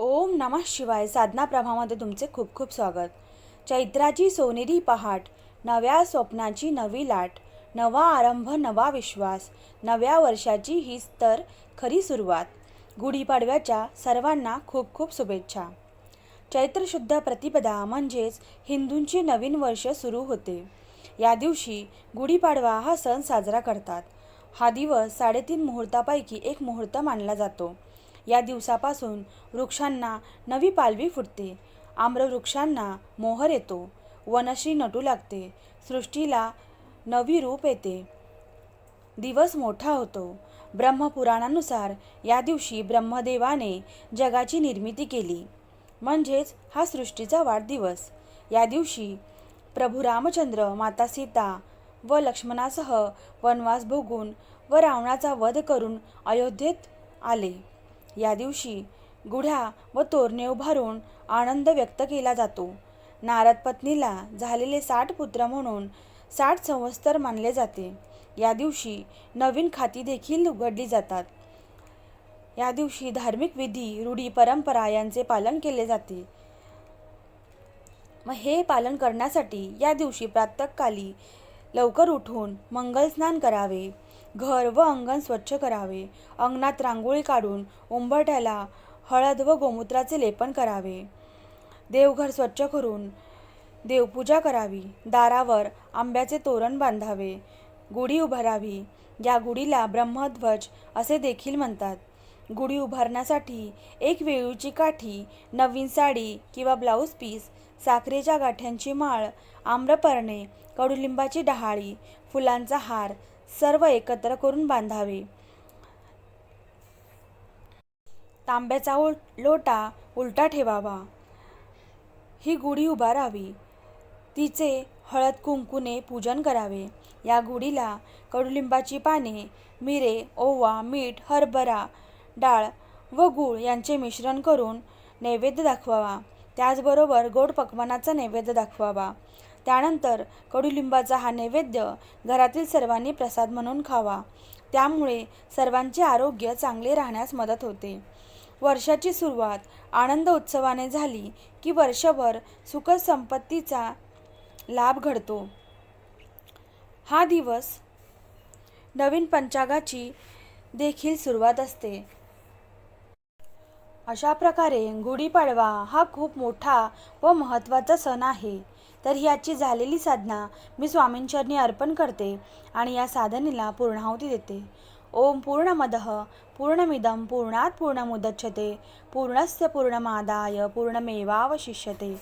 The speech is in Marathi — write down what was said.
ओम नमः शिवाय साधना प्रभामध्ये तुमचे खूप खूप स्वागत. चैत्राची सोनेरी पहाट नव्या स्वप्नाची नवी लाट नवा आरंभ नवा विश्वास नव्या वर्षाची हीच तर खरी सुरुवात. गुढीपाडव्याच्या सर्वांना खूप खूप शुभेच्छा. चैत्रशुद्ध प्रतिपदा म्हणजेच हिंदूंचे नवीन वर्ष सुरू होते. या दिवशी गुढीपाडवा हा सण साजरा करतात. हा दिवस साडेतीन मुहूर्तापैकी एक मुहूर्त मानला जातो. या दिवसापासून वृक्षांना नवी पालवी फुटते. आम्रवृक्षांना मोहर येतो. वनश्री नटू लागते. सृष्टीला नवी रूप येते. दिवस मोठा होतो. ब्रह्मपुराणानुसार या दिवशी ब्रह्मदेवाने जगाची निर्मिती केली. म्हणजेच हा सृष्टीचा वाढदिवस. या दिवशी प्रभू रामचंद्र माता सीता व लक्ष्मणासह वनवास भोगून व रावणाचा वध करून अयोध्येत आले. या दिवशी गुढ्या व तोरणे उभारून आनंद व्यक्त केला जातो. नारद पत्नीला झालेले साठ पुत्र म्हणून साठ संवत्सर मानले जाते. या दिवशी नवीन खाती देखील उघडली जातात. या दिवशी धार्मिक विधी रूढी परंपरा यांचे पालन केले जाते. मग हे पालन करण्यासाठी या दिवशी प्रातःकाली लवकर उठून मंगल स्नान करावे. घर व अंगण स्वच्छ करावे. अंगणात रांगोळी काढून उंबरठ्याला हळद व गोमूत्राचे लेपन करावे. देवघर स्वच्छ करून देवपूजा करावी. दारावर आंब्याचे तोरण बांधावे. गुढी उभारावी. या गुढीला ब्रह्मध्वज असे देखील म्हणतात. गुढी उभारण्यासाठी एक वेळूची काठी नवीन साडी किंवा ब्लाऊज पीस साखरेच्या गाठ्यांची माळ आम्रपर्णे कडुलिंबाची डहाळी फुलांचा हार सर्व एकत्र करून बांधावे. तांब्याचा लोटा उलटा ठेवावा. ही गुढी उभारावी. तिचे हळद कुंकूने पूजन करावे. या गुढीला कडुलिंबाची पाने मिरे ओवा मीठ हरभरा डाळ व गूळ यांचे मिश्रण करून नैवेद्य दाखवावा. त्याचबरोबर गोड पक्वानाचा नैवेद्य दाखवावा. त्यानंतर कडुलिंबाचा हा नैवेद्य घरातील सर्वांनी प्रसाद म्हणून खावा. त्यामुळे सर्वांचे आरोग्य चांगले राहण्यास मदत होते. वर्षाची सुरुवात आनंद उत्सवाने झाली की वर्षभर सुखसंपत्तीचा लाभ घडतो. हा दिवस नवीन पंचांगाची देखील सुरुवात असते. अशा प्रकारे गुढीपाडवा हा खूप मोठा व महत्त्वाचा सण आहे. तर याची झालेली साधना मी स्वामींचरणी अर्पण करते आणि या साधनेला पूर्णाहुती देते. ओम पूर्णमदः पूर्णमिदं पूर्णात् पूर्णमुदच्छते पूर्णस्य पूर्णमादाय पूर्णमेवावशिष्यते.